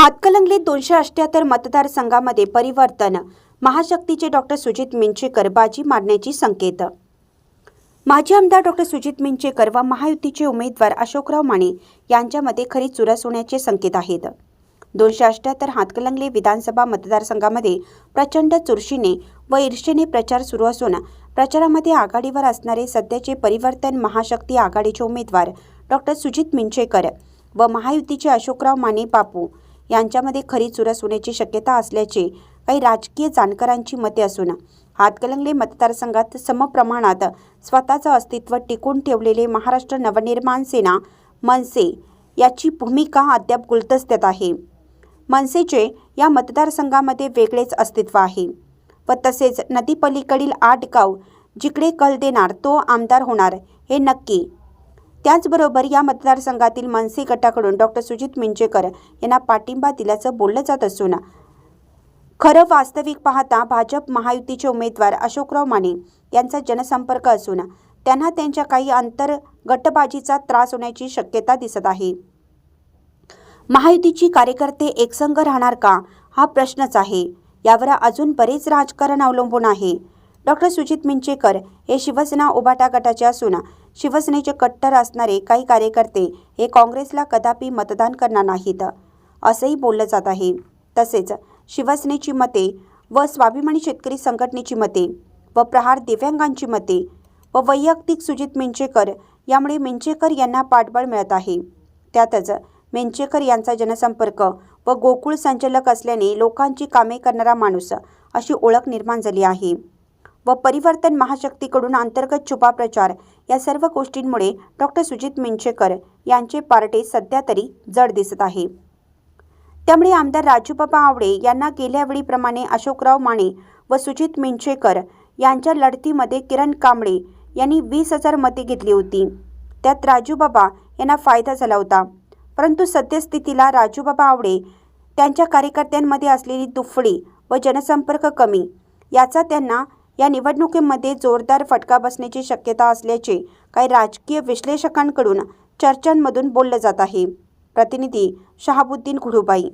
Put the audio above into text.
दोनशे अठ्ठ्याहत्तर मतदारसंघामध्ये परिवर्तन. महाशक्तीचे डॉक्टर सुजित मिंचेकर बाजी मारण्याची संकेत. माजी आमदार डॉक्टर सुजित मिंचेकर व महायुतीचे उमेदवार अशोकराव माने यांच्यामध्ये खरी चुरस होण्याचे संकेत आहेत. दोनशे अठ्ठ्याहत्तर हातकलंगले विधानसभा मतदारसंघामध्ये प्रचंड चुरशीने व ईर्षेने प्रचार सुरू असून प्रचारामध्ये आघाडीवर असणारे सध्याचे परिवर्तन महाशक्ती आघाडीचे उमेदवार डॉक्टर सुजित मिंचेकर व महायुतीचे अशोकराव माने बापू यांच्यामध्ये खरी चुरस होण्याची शक्यता असल्याचे काही राजकीय जाणकारांची मते असून हातकलंगले मतदारसंघात समप्रमाणात स्वतःचं अस्तित्व टिकून ठेवलेले महाराष्ट्र नवनिर्माण सेना मनसे याची भूमिका अद्याप गुलदस्त्यात आहे. मनसेचे या मतदारसंघामध्ये वेगळेच अस्तित्व आहे व तसेच नदीपलीकडील आठ गाव जिकडे कल देणार तो आमदार होणार हे नक्की त्याचबरोबर या मतदारसंघातील मनसे गटाकडून डॉक्टर सुजित मिंचेकर यांना पाठिंबा दिल्याचं बोललं जात असून खरं वास्तविक पाहता भाजप महायुतीचे उमेदवार अशोकराव माने यांचा जनसंपर्क असून त्यांना त्यांच्या काही अंतर गटबाजीचा त्रास होण्याची शक्यता दिसत आहे. महायुतीची कार्यकर्ते एकसंघ राहणार का? हा प्रश्नच आहे. यावर अजून बरेच राजकारण अवलंबून आहे. डॉक्टर सुजित मिंचेकर हे शिवसेना उबाटा गटाचे असून शिवसेनेचे कट्टर असणारे काही कार्यकर्ते हे काँग्रेसला कदापि मतदान करणार नाहीत असंही बोललं जात आहे. तसेच शिवसेनेची मते व स्वाभिमानी शेतकरी संघटनेची मते व प्रहार दिव्यांगांची मते व वैयक्तिक सुजित मिंचेकर यामुळे मिंचेकर यांना पाठबळ मिळत आहे. त्यातच मिंचेकर यांचा जनसंपर्क व गोकुळ संचालक असल्याने लोकांची कामे करणारा माणूस अशी ओळख निर्माण झाली आहे. व परिवर्तन महाशक्तीकडून अंतर्गत छुपा प्रचार या सर्व गोष्टींमुळे डॉक्टर सुजित मिंचेकर यांचे पार्टे सध्या तरी जड दिसत आहे. त्यामुळे आमदार राजूबाबा आवडे यांना गेल्या वेळीप्रमाणे अशोकराव माने व सुजित मिंचेकर यांच्या लढतीमध्ये किरण कांबळे यांनी वीस हजार मते घेतली होती. त्यात राजूबाबा यांना फायदा झाला होता. परंतु सद्यस्थितीला राजूबाबा आवडे त्यांच्या कार्यकर्त्यांमध्ये असलेली दुफळी व जनसंपर्क कमी याचा त्यांना या निवडणुकीमध्ये जोरदार फटका बसण्याची शक्यता असल्याचे काही राजकीय विश्लेषकांकडून चर्चांमधून बोललं जात आहे. प्रतिनिधी शहाबुद्दीन घुडुबाई.